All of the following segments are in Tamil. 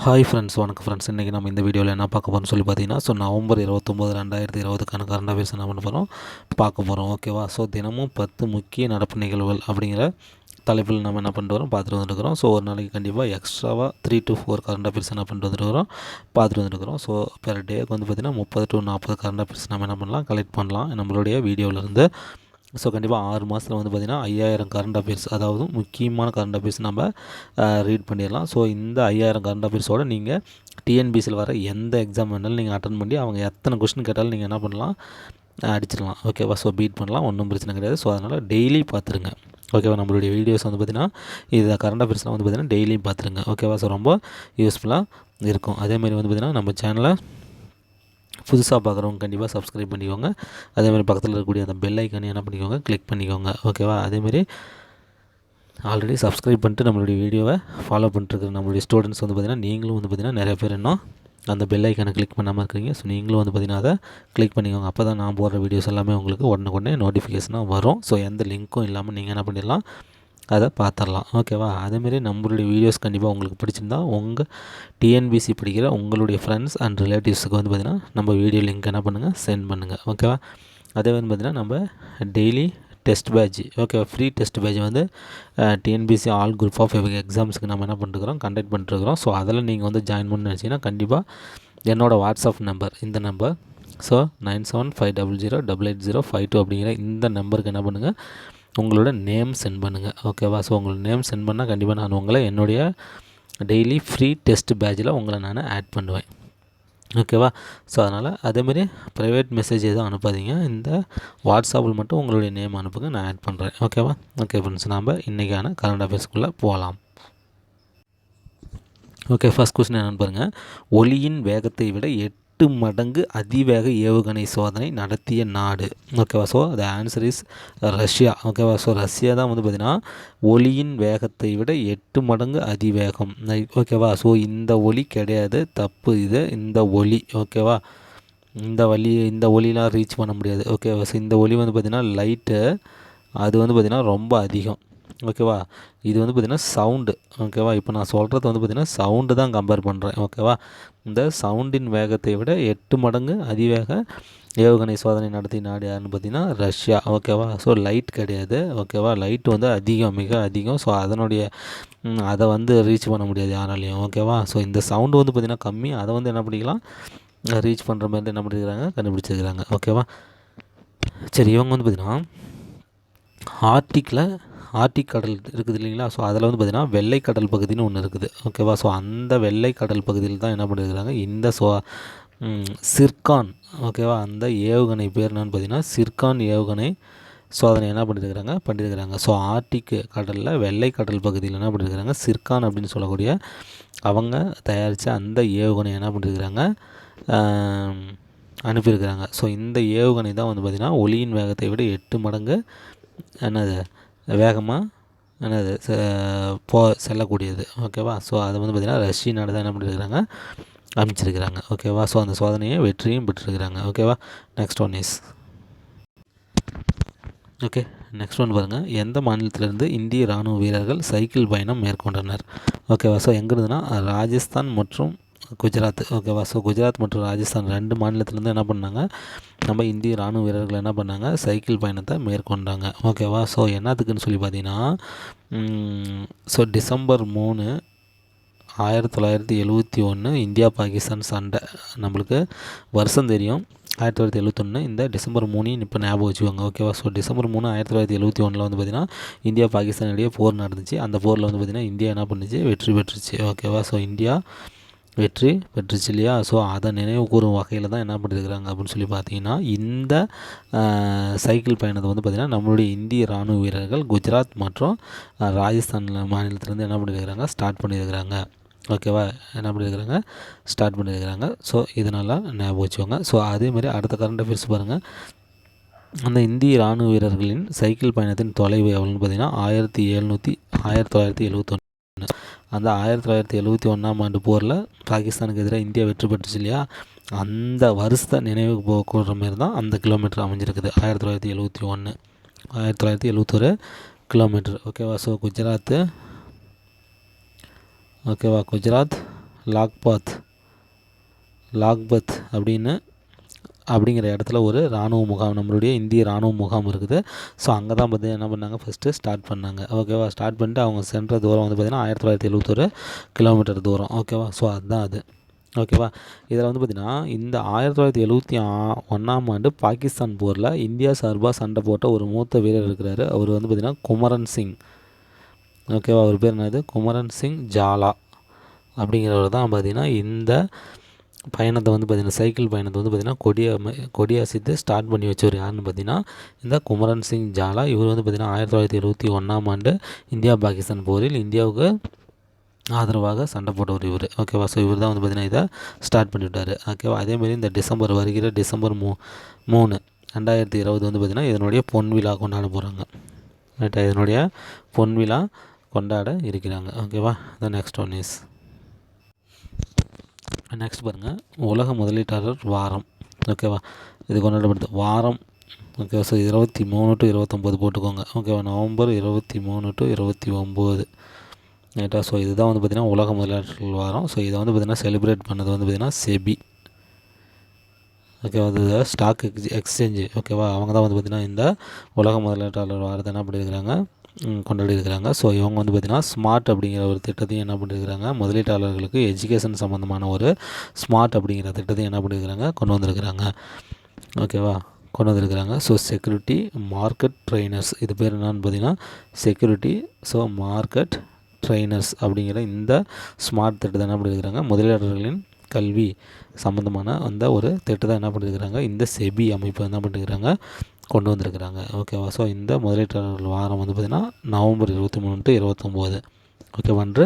ஹாய் ஃப்ரெண்ட்ஸ் வணக்கம் ஃப்ரெண்ட்ஸ் இன்றைக்கி நம்ம இந்த வீடியோவில் என்ன பார்க்க போகிறோம்னு சொல்லி பார்த்தீங்கன்னா ஸோ நவம்பர் இருபத்தொம்போது ரெண்டாயிரத்தி இருபதுக்கான கரண்ட் அஃபேர்ஸ் என்ன பண்ண போகிறோம் பார்க்க போகிறோம் ஓகேவா ஸோ தினமும் பத்து முக்கிய நடப்பு நிகழ்வுகள் அப்படிங்கிற தலைப்பில் நம்ம என்ன பண்ணிட்டு வரோம்? பார்த்துட்டு வந்துருக்கிறோம் ஸோ ஒரு நாளைக்கு கண்டிப்பாக எக்ஸ்ட்ராவாக three to four current affairs என்ன பண்ணிட்டு வந்துருக்கிறோம் பார்த்துட்டு வந்துருக்கிறோம் ஸோ பெர் டேக்கு வந்து பார்த்திங்கன்னா முப்பது டு நாற்பது கரண்ட் அஃபேர்ஸ் நம்ம என்ன பண்ணலாம்? கலெக்ட் பண்ணலாம். நம்மளுடைய வீடியோவிலேருந்து ஸோ கண்டிப்பாக ஆறு மாதத்தில் வந்து பார்த்திங்கன்னா ஐயாயிரம் கரண்ட் அஃபேர்ஸ் அதாவது முக்கியமான கரண்ட் அஃபேர்ஸ் நம்ம ரீட் பண்ணிடலாம். ஸோ இந்த ஐயாயிரம் கரண்ட் அஃபேர்ஸோடு நீங்கள் டிஎன்பிசியில் வர எந்த எக்ஸாம் வேணாலும் நீங்கள் அட்டன் பண்ணி அவங்க எத்தனை கொஸ்டின் கேட்டாலும் நீங்கள் என்ன பண்ணலாம் அடிச்சிடலாம். ஓகேவா ஸோ பீட் பண்ணலாம். ஒன்றும் பிரச்சனை கிடையாது. ஸோ அதனால் டெய்லி பார்த்துருங்க ஓகேவா நம்மளுடைய வீடியோஸ் வந்து பார்த்திங்கன்னா இது கரண்ட் அஃபேர்ஸ்லாம் வந்து பார்த்திங்கன்னா டெய்லியும் பார்த்துருங்க ஓகேவா ஸோ ரொம்ப யூஸ்ஃபுல்லாக இருக்கும். அதேமாதிரி வந்து பார்த்திங்கன்னா நம்ம சேனலை புதுசாக பார்க்குறவங்க கண்டிப்பாக சப்ஸ்கிரைப் பண்ணிக்கோங்க. அதேமாதிரி பக்கத்தில் இருக்கக்கூடிய அந்த பெல் ஐக்கானே என்ன பண்ணிக்கோங்க? கிளிக் பண்ணிக்கோங்க. ஓகேவா அதேமாதிரி ஆல்ரெடி சப்ஸ்கிரைப் பண்ணிட்டு நம்மளுடைய வீடியோவை ஃபாலோ பண்ணிட்டுருக்குற நம்மளுடைய ஸ்டூடெண்ட்ஸ் வந்து பார்த்திங்கன்னா நீங்களும் வந்து பார்த்திங்கன்னா நிறைய பேர் இன்னும் அந்த பெல் ஐக்கானை கிளிக் பண்ணாமல் இருக்கிறீங்க. ஸோ நீங்களும் வந்து பார்த்திங்கன்னா அதை கிளிக் பண்ணிக்கோங்க. அப்போ தான் நான் போடுற வீடியோஸ் எல்லாமே உங்களுக்கு உடனே நோட்டிஃபிகேஷனாக வரும். ஸோ எந்த லிங்க்கும் இல்லாமல் நீங்கள் என்ன பண்ணிடலாம்? அதை பார்த்துடலாம். ஓகேவா? அதேமாரி நம்மளுடைய வீடியோஸ் கண்டிப்பாக உங்களுக்கு பிடிச்சிருந்தா உங்கள் டிஎன்பிசி படிக்கிற உங்களுடைய ஃப்ரெண்ட்ஸ் அண்ட் ரிலேட்டிவ்ஸுக்கு வந்து பார்த்திங்கன்னா நம்ம வீடியோ லிங்க் என்ன பண்ணுங்கள் சென்ட் பண்ணுங்கள் ஓகேவா? அதே வந்து பார்த்திங்கன்னா நம்ம daily test batch okay free test batch வந்து டிஎன்பிசி ஆல் குரூப் ஆஃப் எக்ஸாம்ஸுக்கு நம்ம என்ன பண்ணிருக்கிறோம் கண்டக்ட் பண்ணிட்டுருக்கிறோம் ஸோ அதில் நீங்கள் வந்து ஜாயின் பண்ணு நினச்சிங்கன்னா கண்டிப்பாக என்னோடய வாட்ஸ்அப் நம்பர் இந்த number so nine seven five double zero double eight zero five two அப்படிங்கிற இந்த நம்பருக்கு என்ன பண்ணுங்கள் உங்களோட நேம் சென்ட் பண்ணுங்கள் ஓகேவா ஸோ உங்களோட நேம் சென்ட் பண்ணால் கண்டிப்பாக நான் உங்களை என்னுடைய டெய்லி ஃப்ரீ டெஸ்ட் பேட்சில் உங்களை நான் ஆட் பண்ணுவேன். ஓகேவா ஸோ அதனால் அதேமாரி ப்ரைவேட் மெசேஜ் எதுவும் அனுப்பாதீங்க. இந்த வாட்ஸ்அப்பில் மட்டும் உங்களுடைய நேம் அனுப்புங்க நான் ஆட் பண்ணுறேன் ஓகேவா ஓகே ஃப்ரெண்ட்ஸ் நாம் இன்றைக்கான கரண்ட் அஃபேர்ஸ்க்குள்ளே போகலாம் ஓகே ஃபஸ்ட் கொஸ்டின் என்னென்னு பாருங்கள் ஒளியின் வேகத்தை விட எட்டு எட்டு மடங்கு அதிவேக ஏவுகணை சோதனை நடத்திய நாடு. ஓகேவா? So the answer is Russia. ஓகேவா? ஸோ ரஷ்யா தான் வந்து பார்த்திங்கன்னா ஒளியின் வேகத்தை விட எட்டு மடங்கு அதிவேகம். ஓகேவா? ஸோ இந்த ஒளி கிடையாது. தப்பு இது. இந்த ஒளி. ஓகேவா? இந்த வழி இந்த ஒளிலாம் ரீச் பண்ண முடியாது. ஓகேவா? ஸோ இந்த ஒளி வந்து பார்த்திங்கன்னா லைட்டு அது வந்து பார்த்திங்கன்னா ரொம்ப அதிகம். ஓகேவா இது வந்து பார்த்திங்கன்னா சவுண்டு ஓகேவா இப்போ நான் சொல்கிறது வந்து பார்த்திங்கன்னா சவுண்டு தான் கம்பேர் பண்ணுறேன் ஓகேவா இந்த சவுண்டின் வேகத்தை விட எட்டு மடங்கு அதிவேக ஏவுகணை சோதனை நடத்திய நாடு யாருன்னு பார்த்தீங்கன்னா ரஷ்யா. ஓகேவா ஸோ லைட் கிடையாது. ஓகேவா லைட் வந்து அதிகம் மிக அதிகம். ஸோ அதனுடைய அதை வந்து ரீச் பண்ண முடியாது யாராலையும். ஓகேவா ஸோ இந்த சவுண்டு வந்து பார்த்திங்கன்னா கம்மி. அதை வந்து என்ன பண்ணிக்கலாம்? ரீச் பண்ணுற மாதிரி என்ன பண்ணிக்கிறாங்க கண்டுபிடிச்சிருக்கிறாங்க ஓகேவா சரி இவங்க வந்து பார்த்திங்கன்னா ஆர்டிக்கில் ஆர்டிக் கடல் இருக்குது இல்லைங்களா? ஸோ அதில் வந்து பார்த்திங்கன்னா வெள்ளை கடல் பகுதின்னு ஒன்று இருக்குது. ஓகேவா ஸோ அந்த வெள்ளை கடல் பகுதியில் தான் என்ன பண்ணியிருக்கிறாங்க இந்த சோ சிர்கான். ஓகேவா அந்த ஏவுகணை பேர் என்னன்னு பார்த்தீங்கன்னா சிர்கான் ஏவுகணை சோதனை என்ன பண்ணியிருக்கிறாங்க பண்ணியிருக்கிறாங்க ஸோ ஆர்டிக் கடலில் வெள்ளை கடல் பகுதியில் என்ன பண்ணியிருக்கிறாங்க சிர்கான் அப்படின்னு சொல்லக்கூடிய அவங்க தயாரித்த அந்த ஏவுகணை என்ன பண்ணியிருக்கிறாங்க அனுப்பியிருக்கிறாங்க ஸோ இந்த ஏவுகணை தான் வந்து பார்த்திங்கன்னா ஒளியின் வேகத்தை விட எட்டு மடங்கு என்னது வேகமாக என்னது போ செல்லக்கூடியது. ஓகேவா ஸோ அதை வந்து பார்த்திங்கன்னா ரஷ்ய நாடு தான் என்ன பண்ணியிருக்கிறாங்க அமைச்சிருக்கிறாங்க. ஓகேவா ஸோ அந்த சோதனையை வெற்றியும் பெற்றிருக்கிறாங்க. ஓகேவா next one is okay next one பாருங்கள் எந்த மாநிலத்திலிருந்து இந்திய இராணுவ வீரர்கள் சைக்கிள் பயணம் மேற்கொண்டனர்? ஓகேவா ஸோ எங்கே ராஜஸ்தான் மற்றும் குஜராத் ஓகேவா? ஸோ குஜராத் மற்றும் ராஜஸ்தான் ரெண்டு மாநிலத்திலேருந்து என்ன பண்ணாங்க? நம்ம இந்திய இராணுவ வீரர்கள் என்ன பண்ணாங்க? சைக்கிள் பயணத்தை மேற்கொண்டாங்க. ஓகேவா? ஸோ என்னத்துக்குன்னு சொல்லி பார்த்தீங்கன்னா ஸோ டிசம்பர் மூணு ஆயிரத்தி தொள்ளாயிரத்தி எழுபத்தி ஒன்று இந்தியா பாகிஸ்தான் சண்டை. நம்மளுக்கு வருஷம் தெரியும். ஆயிரத்தி தொள்ளாயிரத்தி எழுபத்தொன்று இந்த டிசம்பர் மூணையும் இப்போ ஞாபகம் வச்சுக்கோங்க. ஓகேவா? ஸோ டிசம்பர் மூணு ஆயிரத்தி தொள்ளாயிரத்தி எழுபத்தி ஒன்றில் வந்து பார்த்திங்கன்னா இந்தியா பாகிஸ்தான் இடையே போர் நடந்துச்சு. அந்த போரில் வந்து பார்த்திங்கன்னா இந்தியா என்ன பண்ணுச்சு? வெற்றி பெற்றுச்சு. ஓகேவா? ஸோ இந்தியா வெற்றி பெற்றுச்சு இல்லையா ஸோ அதை நினைவு கூறும் வகையில் தான் என்ன பண்ணியிருக்கிறாங்க அப்படின்னு சொல்லி பார்த்தீங்கன்னா இந்த சைக்கிள் பயணத்தை வந்து பார்த்திங்கன்னா நம்மளுடைய இந்திய இராணுவ வீரர்கள் குஜராத் மற்றும் ராஜஸ்தான் மாநிலத்திலேருந்து என்ன பண்ணியிருக்கிறாங்க ஸ்டார்ட் பண்ணியிருக்கிறாங்க ஓகேவா என்ன பண்ணியிருக்கிறாங்க ஸ்டார்ட் பண்ணியிருக்கிறாங்க ஸோ இதனால் ஞாபகம் வச்சுக்கோங்க. ஸோ அதேமாதிரி அடுத்த கரண்ட் அஃபேர்ஸ் பாருங்கள் அந்த இந்திய இராணுவ வீரர்களின் சைக்கிள் பயணத்தின் தொலைவு எவ்வளோன்னு பார்த்தீங்கன்னா ஆயிரத்தி எழுநூற்றி ஆயிரத்தி தொள்ளாயிரத்தி எழுபத்தொன்று அந்த ஆயிரத்தி தொள்ளாயிரத்தி எழுபத்தி ஒன்றாம் ஆண்டு போரில் பாகிஸ்தானுக்கு எதிராக இந்தியா வெற்றி பெற்றுச்சு இல்லையா? அந்த வருஷத்தை நினைவு போக்குற மாரி தான் அந்த கிலோமீட்டர் அமைஞ்சிருக்குது. ஆயிரத்தி தொள்ளாயிரத்தி எழுபத்தி ஒன்று ஆயிரத்தி தொள்ளாயிரத்தி எழுபத்தொரு கிலோமீட்டர் ஓகேவா ஸோ குஜராத்து ஓகேவா குஜராத் லாக்பாத். லாக்பத் அப்படின்னு அப்படிங்கிற இடத்துல ஒரு இராணுவ முகாம் நம்மளுடைய இந்திய இராணுவ முகாம் இருக்குது. ஸோ அங்கே தான் பார்த்தீங்கன்னா என்ன பண்ணாங்க? ஃபஸ்ட்டு ஸ்டார்ட் பண்ணாங்க. ஓகேவா ஸ்டார்ட் பண்ணிட்டு அவங்க சென்ற தூரம் வந்து பார்த்திங்கன்னா ஆயிரத்தி தொள்ளாயிரத்தி எழுபத்தொரு கிலோமீட்டர் தூரம். ஓகேவா ஸோ அதுதான் அது. ஓகேவா இதில் வந்து பார்த்திங்கன்னா இந்த ஆயிரத்தி தொள்ளாயிரத்தி எழுபத்தி ஒன்றாம் ஆண்டு பாகிஸ்தான் போரில் இந்தியா சார்பாக சண்டை போட்ட ஒரு மூத்த வீரர் இருக்கிறாரு. அவர் வந்து பார்த்திங்கன்னா குமரன் சிங். ஓகேவா அவர் பேர் என்னது? குமரன் சிங் ஜாலா. அப்படிங்கிறவர் தான் பார்த்திங்கன்னா இந்த பயணத்தை வந்து பார்த்திங்கன்னா சைக்கிள் பயணத்தை வந்து பார்த்திங்கன்னா கொடிய கொடியசைத்து ஸ்டார்ட் பண்ணி வச்சவர் யாருன்னு பார்த்தீங்கன்னா இந்த குமரன் சிங் ஜாலா. இவர் வந்து பார்த்திங்கன்னா ஆயிரத்தி தொள்ளாயிரத்தி எழுபத்தி ஒன்றாம் ஆண்டு இந்தியா பாகிஸ்தான் போரில் இந்தியாவுக்கு ஆதரவாக சண்டை போட்டவர் இவர். ஓகேவா ஸோ இவர் தான் வந்து பார்த்திங்கன்னா இதை ஸ்டார்ட் பண்ணிவிட்டார் ஓகேவா அதேமாரி இந்த டிசம்பர் வருகிற டிசம்பர் மூ மூணு ரெண்டாயிரத்தி இருபது வந்து பார்த்திங்கன்னா இதனுடைய பொன் விழா கொண்டாட போகிறாங்க ரைட்டா இதனுடைய பொன் விழா கொண்டாட இருக்கிறாங்க. ஓகேவா the next one is next பாருங்கள் உலக முதலீட்டாளர் வாரம். ஓகேவா இது கொண்டாடப்படுது. வாரம். ஓகேவா சார் இருபத்தி மூணு டு இருபத்தொம்போது போட்டுக்கோங்க. ஓகேவா நவம்பர் இருபத்தி மூணு டு இருபத்தி ஒம்பது ரைட்டா ஸோ இதுதான் வந்து பார்த்திங்கன்னா உலக முதலீட்டாளர் வாரம். ஸோ இதை வந்து பார்த்திங்கன்னா செலிப்ரேட் பண்ணது வந்து பார்த்திங்கன்னா செபி. ஓகேவா அது ஸ்டாக் எக்ஸ் எக்ஸ்சேஞ்சு ஓகேவா அவங்க தான் வந்து பார்த்திங்கன்னா இந்த உலக முதலீட்டாளர் வாரத்தை என்ன பண்ணியிருக்கிறாங்க கொண்டாடிருக்கிறாங்க ஸோ இவங்க வந்து பார்த்திங்கன்னா ஸ்மார்ட் அப்படிங்கிற ஒரு திட்டத்தையும் என்ன பண்ணியிருக்கிறாங்க? முதலீட்டாளர்களுக்கு எஜுகேஷன் சம்மந்தமான ஒரு ஸ்மார்ட் அப்படிங்கிற திட்டத்தையும் என்ன பண்ணியிருக்கிறாங்க? கொண்டு வந்திருக்கிறாங்க. ஓகேவா கொண்டு வந்திருக்கிறாங்க. ஸோ செக்யூரிட்டி மார்க்கெட் ட்ரைனர்ஸ் இது பேர் என்னன்னு பார்த்தீங்கன்னா செக்யூரிட்டி ஸோ மார்க்கெட் ட்ரைனர்ஸ் அப்படிங்கிற இந்த ஸ்மார்ட் திட்டத்தை என்ன பண்ணியிருக்கிறாங்க? முதலீட்டாளர்களின் கல்வி சம்மந்தமான அந்த ஒரு திட்டத்தை என்ன பண்ணியிருக்கிறாங்க? இந்த செபி அமைப்பு என்ன பண்ணியிருக்கிறாங்க? கொண்டு வந்திருக்கிறாங்க. ஓகேவா ஸோ இந்த முதலீட்டாளர்கள் வாரம் வந்து பார்த்திங்கன்னா நவம்பர் இருபத்தி மூணு டு இருபத்தொம்போது ஓகேவா என்று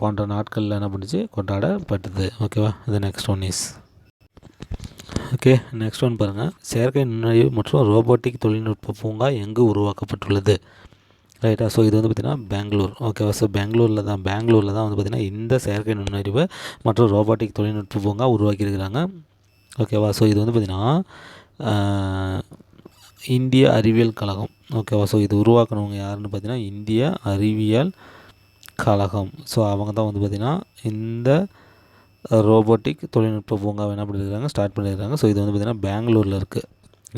போன்ற நாட்களில் என்ன பண்ணிச்சு? கொண்டாடப்பட்டது. ஓகேவா இது next one is okay next one பாருங்கள் செயற்கை நுண்ணறிவு மற்றும் ரோபோட்டிக் தொழில்நுட்ப பூங்கா எங்கு உருவாக்கப்பட்டுள்ளது? ரைட்டா ஸோ இது வந்து பார்த்திங்கன்னா பெங்களூர். ஓகேவா ஸோ பெங்களூரில் தான் பெங்களூரில் தான் வந்து பார்த்திங்கன்னா இந்த செயற்கை நுண்ணறிவு மற்றும் ரோபோட்டிக் தொழில்நுட்ப பூங்கா உருவாக்கியிருக்கிறாங்க. ஓகேவா ஸோ இது வந்து பார்த்திங்கன்னா இந்திய அறிவியல் கழகம். ஓகேவா ஸோ இது உருவாக்குனவங்க யாருன்னு பார்த்தீங்கன்னா இந்திய அறிவியல் கழகம். ஸோ அவங்க தான் வந்து பார்த்திங்கன்னா இந்த ரோபோட்டிக் தொழில்நுட்ப பூங்காவை என்ன பண்ணியிருக்காங்க ஸ்டார்ட் பண்ணியிருக்காங்க ஸோ இது வந்து பார்த்திங்கன்னா பெங்களூரில் இருக்குது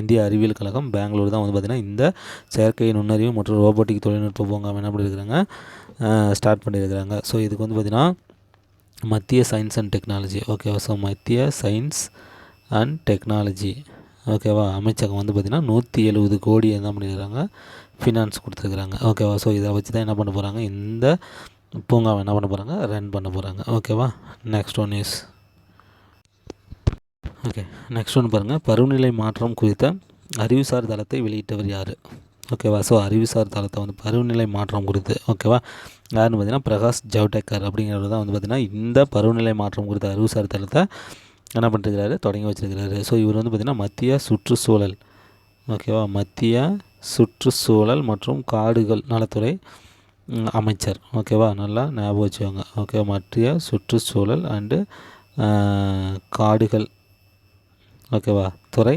இந்திய அறிவியல் கழகம் பெங்களூர் தான் வந்து பார்த்திங்கன்னா இந்த செயற்கை நுண்ணறிவு மற்றும் ரோபோட்டிக் தொழில்நுட்ப பூங்காவை என்ன பண்ணியிருக்கிறாங்க ஸ்டார்ட் பண்ணியிருக்கிறாங்க ஸோ இதுக்கு வந்து பார்த்திங்கன்னா மத்திய சயின்ஸ் அண்ட் டெக்னாலஜி ஓகேவா ஸோ மத்திய சயின்ஸ் அண்ட் டெக்னாலஜி ஓகேவா? அமைச்சகம் வந்து பார்த்திங்கன்னா நூற்றி எழுபது கோடி என்ன பண்ணியிருக்காங்க ஃபினான்ஸ் கொடுத்துருக்குறாங்க ஓகேவா? ஸோ இதை வச்சு தான் என்ன பண்ண போகிறாங்க இந்த பூங்காவை என்ன பண்ண போகிறாங்க ரன் பண்ண போகிறாங்க ஓகேவா? Next one is okay next ஒன்று பாருங்கள் பருவநிலை மாற்றம் குறித்த அறிவுசார் தளத்தை வெளியிட்டவர் யார்? ஓகேவா? ஸோ அறிவுசார் தளத்தை வந்து பருவநிலை மாற்றம் குறித்து ஓகேவா? யாருன்னு பார்த்தீங்கன்னா பிரகாஷ் ஜவ்டேக்கர் அப்படிங்கிறவர் தான் வந்து பார்த்திங்கன்னா இந்த பருவநிலை மாற்றம் குறித்த அறிவுசார் தளத்தை என்ன பண்ணிருக்கிறாரு? தொடங்கி வச்சிருக்கிறாரு. ஸோ இவர் வந்து பார்த்திங்கன்னா மத்திய சுற்றுச்சூழல். ஓகேவா மத்திய சுற்றுச்சூழல் மற்றும் காடுகள் நலத்துறை அமைச்சர். ஓகேவா நல்லா ஞாபகம் வச்சுக்கோங்க. ஓகே மத்திய சுற்றுச்சூழல் அண்டு காடுகள். ஓகேவா துறை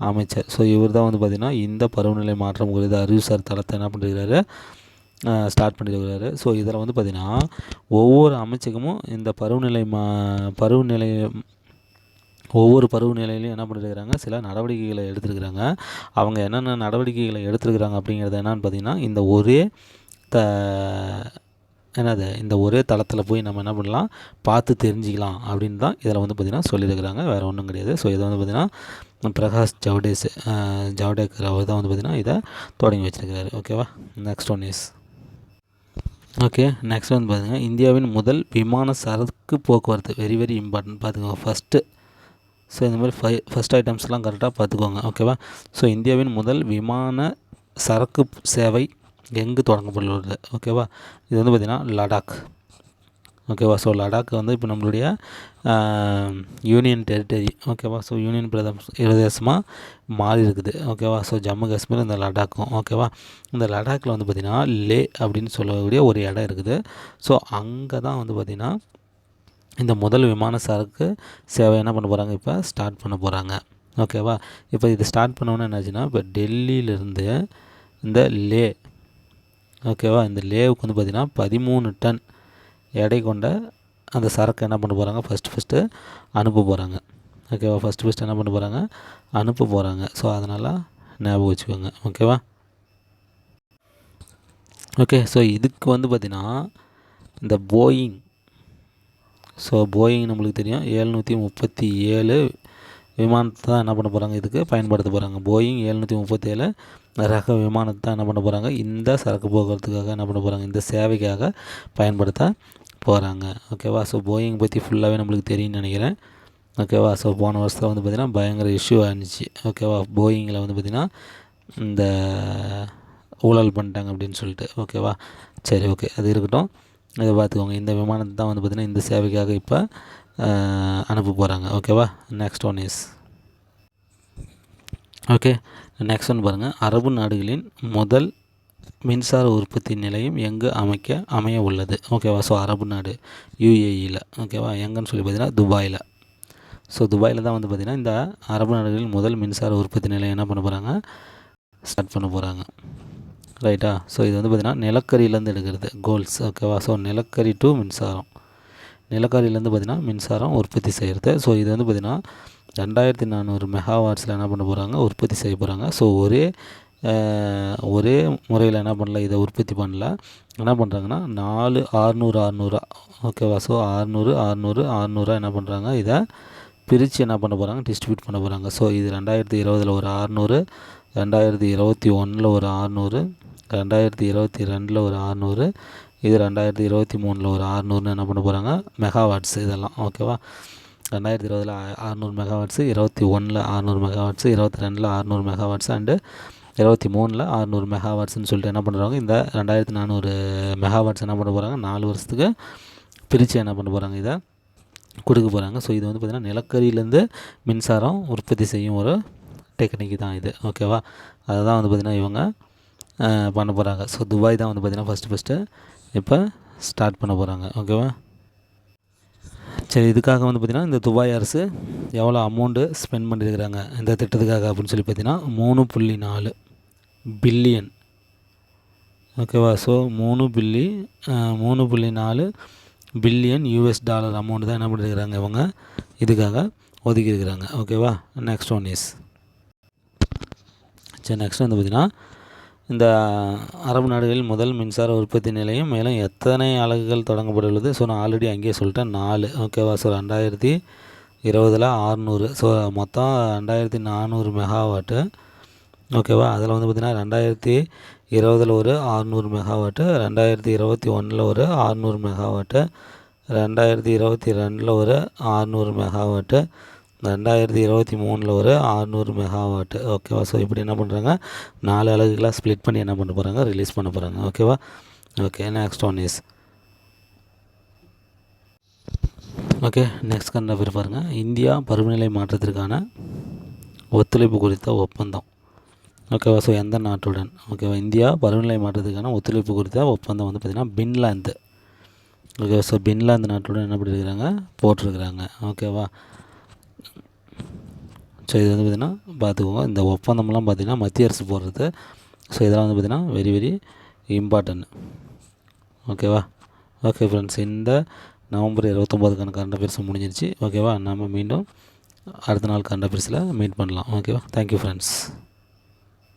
அமைச்சர். ஸோ இவர் தான் வந்து பார்த்திங்கன்னா இந்த பருவநிலை மாற்றம் குறித்த அறிவுசார் தளத்தை என்ன பண்ணிருக்கிறாரு? ஸ்டார்ட் பண்ணியிருக்கிறாரு ஸோ இதில் வந்து பார்த்திங்கன்னா ஒவ்வொரு அமைச்சகமும் இந்த பருவநிலை மா பருவநிலை ஒவ்வொரு பருவநிலையிலையும் என்ன பண்ணியிருக்கிறாங்க சில நடவடிக்கைகளை எடுத்துருக்குறாங்க. அவங்க என்னென்ன நடவடிக்கைகளை எடுத்துருக்குறாங்க அப்படிங்கிறது என்னென்னு பார்த்திங்கன்னா இந்த ஒரே த என்னது? இந்த ஒரே தளத்தில் போய் நம்ம என்ன பண்ணலாம்? பார்த்து தெரிஞ்சிக்கலாம் அப்படின்னு தான் இதில் வந்து பார்த்திங்கன்னா சொல்லியிருக்கிறாங்க. வேறு ஒன்றும் கிடையாது. ஸோ இதை வந்து பார்த்திங்கன்னா பிரகாஷ் ஜவடேஸ் ஜவடேக்கர் அவர் தான் வந்து பார்த்திங்கன்னா இதை தொடங்கி வச்சுருக்கிறாரு. ஓகேவா next one is okay next வந்து பார்த்திங்கன்னா இந்தியாவின் முதல் விமான சரக்கு போக்குவரத்து வெரி வெரி இம்பார்ட்டன்ட் பார்த்துக்கோங்க ஃபஸ்ட்டு ஸோ இந்த மாதிரி ஃபை ஃபஸ்ட் ஐட்டம்ஸ்லாம் கரெக்டாக பார்த்துக்கோங்க ஓகேவா ஸோ இந்தியாவின் முதல் விமான சரக்கு சேவை எங்கு தொடங்கப்பட்டுள்ளது ஓகேவா இது வந்து பார்த்திங்கன்னா லடாக் ஓகேவா ஸோ லடாக் வந்து இப்போ நம்மளுடைய யூனியன் டெரிட்டரி ஓகேவா ஸோ யூனியன் பிரதேச பிரதேசமாக மாறி இருக்குது ஓகேவா ஸோ ஜம்மு காஷ்மீர் இந்த லடாக்கும் ஓகேவா இந்த லடாக்கில் வந்து பார்த்திங்கன்னா லே அப்படின்னு சொல்லக்கூடிய ஒரு இடம் இருக்குது. ஸோ அங்கே தான் வந்து பார்த்திங்கன்னா இந்த முதல் விமான சரக்கு சேவை என்ன பண்ண போகிறாங்க இப்போ ஸ்டார்ட் பண்ண போகிறாங்க ஓகேவா இப்போ இது ஸ்டார்ட் பண்ணோன்னே என்னாச்சுன்னா இப்போ டெல்லியிலேருந்து இந்த லே ஓகேவா இந்த லேவுக்கு வந்து பார்த்திங்கன்னா பதிமூணு டன் எடை கொண்ட அந்த சரக்கு என்ன பண்ண போகிறாங்க ஃபஸ்ட்டு ஃபஸ்ட்டு அனுப்ப போகிறாங்க ஓகேவா ஃபஸ்ட்டு ஃபஸ்ட்டு என்ன பண்ண போகிறாங்க அனுப்ப போகிறாங்க ஸோ அதனால் ஞாபகம் வச்சுக்கோங்க. ஓகேவா ஓகே ஸோ இதுக்கு வந்து பார்த்திங்கன்னா இந்த போயிங் ஸோ போயிங் நம்மளுக்கு தெரியும். ஏழ்நூற்றி முப்பத்தி ஏழு விமானத்தை தான் என்ன பண்ண போகிறாங்க இதுக்கு பயன்படுத்த போகிறாங்க போயிங் ஏழ்நூற்றி முப்பத்தேழு ரக விமானத்தை தான் என்ன பண்ண போகிறாங்க இந்த சரக்கு போக்குவரத்துக்காக என்ன பண்ண போகிறாங்க இந்த சேவைக்காக பயன்படுத்த போகிறாங்க ஓகேவா ஸோ போயிங் பற்றி ஃபுல்லாகவே நம்மளுக்கு தெரியும்னு நினைக்கிறேன். ஓகேவா ஸோ போன வருஷத்தில் வந்து பார்த்திங்கன்னா பயங்கர இஷ்யூ இருந்துச்சு ஓகேவா போயிங்கில் வந்து பார்த்திங்கன்னா இந்த ஊழல் பண்ணிட்டாங்க அப்படின்னு சொல்லிட்டு. ஓகேவா சரி ஓகே அது இருக்கட்டும். இதை பார்த்துக்கோங்க. இந்த விமானத்தை தான் வந்து பார்த்திங்கன்னா இந்த சேவைக்காக இப்போ அனுப்ப போகிறாங்க ஓகேவா next one is okay next one பாருங்கள் அரபு நாடுகளின் முதல் மின்சார உற்பத்தி நிலையம் எங்கு அமைக்க அமைய உள்ளது? ஓகேவா ஸோ அரபு நாடு யூஏஇயில் ஓகேவா எங்கன்னு சொல்லி பார்த்தீங்கன்னா துபாயில். ஸோ துபாயில் தான் வந்து பார்த்திங்கன்னா இந்த அரபு நாடுகளின் முதல் மின்சார உற்பத்தி நிலையம் என்ன பண்ண போகிறாங்க ஸ்டார்ட் பண்ண போகிறாங்க ரைட்டா ஸோ இது வந்து பார்த்திங்கன்னா நிலக்கரியிலேருந்து எடுக்கிறது கோல்ஸ் ஓகேவா ஸோ நிலக்கரி டு மின்சாரம். நிலக்கரியிலேருந்து பார்த்திங்கன்னா மின்சாரம் உற்பத்தி செய்கிறது ஸோ இது வந்து பார்த்திங்கன்னா ரெண்டாயிரத்தி நானூறு மெகாவாட்ஸில் என்ன பண்ண போகிறாங்க உற்பத்தி செய்ய போகிறாங்க ஸோ ஒரே ஒரே முறையில் என்ன பண்ணல இதை உற்பத்தி பண்ணல. என்ன பண்ணுறாங்கன்னா நாலு ஆறுநூறு ஆறுநூறா ஓகேவா ஸோ ஆறுநூறு ஆறுநூறு ஆறுநூறா என்ன பண்ணுறாங்க இதை பிரித்து என்ன பண்ண போகிறாங்க டிஸ்ட்ரிபியூட் பண்ண போகிறாங்க ஸோ இது ரெண்டாயிரத்தி இருபதில் ஒரு ஆறுநூறு ரெண்டாயிரத்தி இருபத்தி ஒன்றில் ஒரு ஆறுநூறு ரெண்டாயிரத்தி இருபத்தி ரெண்டில் ஒரு ஆறுநூறு இது ரெண்டாயிரத்தி இருபத்தி மூணில் ஒரு ஆறுநூறுன்னு என்ன பண்ண போகிறாங்க மெகாவாட்ஸ் இதெல்லாம். ஓகேவா? ரெண்டாயிரத்தி இருபதில் ஆறுநூறு மெகாவாட்ஸு இருபத்தி ஒன்றில் ஆறுநூறு மெகாவாட்ஸு இருபத்தி ரெண்டில் ஆறுநூறு மெகாவாட்ஸ் அண்டு இருபத்தி மூணில் ஆறுநூறு மெகாவாட்ஸ்னு சொல்லிட்டு என்ன பண்ணுறாங்க இந்த ரெண்டாயிரத்தி நானூறு மெகாவாட்ஸ் என்ன பண்ண போகிறாங்க நாலு வருஷத்துக்கு பிரித்து என்ன பண்ண போகிறாங்க இதை கொடுக்க போகிறாங்க ஸோ இது வந்து பார்த்திங்கன்னா நிலக்கரியிலேருந்து மின்சாரம் உற்பத்தி செய்யும் ஒரு டெக்னிக் தான் இது. ஓகேவா? அதை தான் வந்து பார்த்திங்கன்னா இவங்க பண்ண போகிறாங்க ஸோ துபாய் தான் வந்து பார்த்திங்கன்னா ஃபஸ்ட்டு ஃபஸ்ட்டு இப்போ ஸ்டார்ட் பண்ண போகிறாங்க ஓகேவா சரி இதுக்காக வந்து பார்த்திங்கன்னா இந்த துபாய் அரசு எவ்வளோ அமௌண்ட்டு ஸ்பெண்ட் பண்ணியிருக்கிறாங்க இந்த திட்டத்துக்காக அப்படின்னு சொல்லி பார்த்தீங்கன்னா மூணு புள்ளி நாலு பில்லியன். ஓகேவா ஸோ மூணு பில்லி மூணு புள்ளி நாலு பில்லியன் யூஎஸ் டாலர் அமௌண்ட் தான் என்ன பண்ணியிருக்கிறாங்க இவங்க? இதுக்காக ஒதுக்கியிருக்கிறாங்க. ஓகேவா நெக்ஸ்ட் ஒன் இஸ் சரி நெக்ஸ்ட் வந்து பார்த்திங்கன்னா இந்த அரபு நாடுகளில் முதல் மின்சார உற்பத்தி நிலையம். மேலும் எத்தனை அலகுகள் தொடங்கப்பட்டுள்ளது? ஸோ நான் ஆல்ரெடி அங்கேயே சொல்லிட்டேன். நாலு. ஓகேவா ஸோ ரெண்டாயிரத்தி இருபதில் ஆறுநூறு. ஸோ மொத்தம் ரெண்டாயிரத்தி நானூறு மெகாவாட்டு ஓகேவா அதில் வந்து பார்த்திங்கன்னா ரெண்டாயிரத்தி இருபதில் ஒரு ஆறுநூறு மெகாவாட்டு ரெண்டாயிரத்தி இருபத்தி ஒன்றில் ஒரு ஆறுநூறு மெகாவாட்டு ரெண்டாயிரத்தி இருபத்தி ரெண்டில் ஒரு ஆறுநூறு மெகாவாட்டு ரெண்டாயிரத்தி இருபத்தி மூணில் ஒரு ஆறுநூறு மெகாவாட்டு. ஓகேவா ஸோ இப்படி என்ன பண்ணுறாங்க நாலு அலகுகளாக ஸ்ப்ளிட் பண்ணி என்ன பண்ண போகிறாங்க ரிலீஸ் பண்ண போகிறாங்க ஓகேவா okay next one is okay next கண்ட பேர் பாருங்கள் இந்தியா பருவநிலை மாற்றத்திற்கான ஒத்துழைப்பு குறித்த ஒப்பந்தம். ஓகேவா ஸோ எந்த நாட்டுடன்? ஓகேவா இந்தியா பருவநிலை மாற்றத்துக்கான ஒத்துழைப்பு குறித்த ஒப்பந்தம் வந்து பார்த்திங்கன்னா பின்லாந்து. ஓகேவா ஸோ பின்லாந்து நாட்டுடன் என்ன பண்ணியிருக்கிறாங்க போட்டிருக்கிறாங்க. ஓகேவா ஸோ இது வந்து பார்த்திங்கன்னா பார்த்துக்கோங்க இந்த ஒப்பந்தம்லாம் பார்த்திங்கன்னா மத்திய அரசு போடுறது. ஸோ இதெல்லாம் வந்து பார்த்திங்கன்னா வெரி வெரி இம்பார்ட்டன்ட் ஓகேவா ஓகே ஃப்ரெண்ட்ஸ் இந்த நவம்பர் இருபத்தொம்போதுக்கான கரண்ட் அஃபேர்ஸ் முடிஞ்சிருச்சு. ஓகேவா நம்ம மீண்டும் அடுத்த நாள் கரண்ட் அஃபேர்ஸில் மீட் பண்ணலாம். ஓகேவா தேங்க்யூ ஃப்ரெண்ட்ஸ்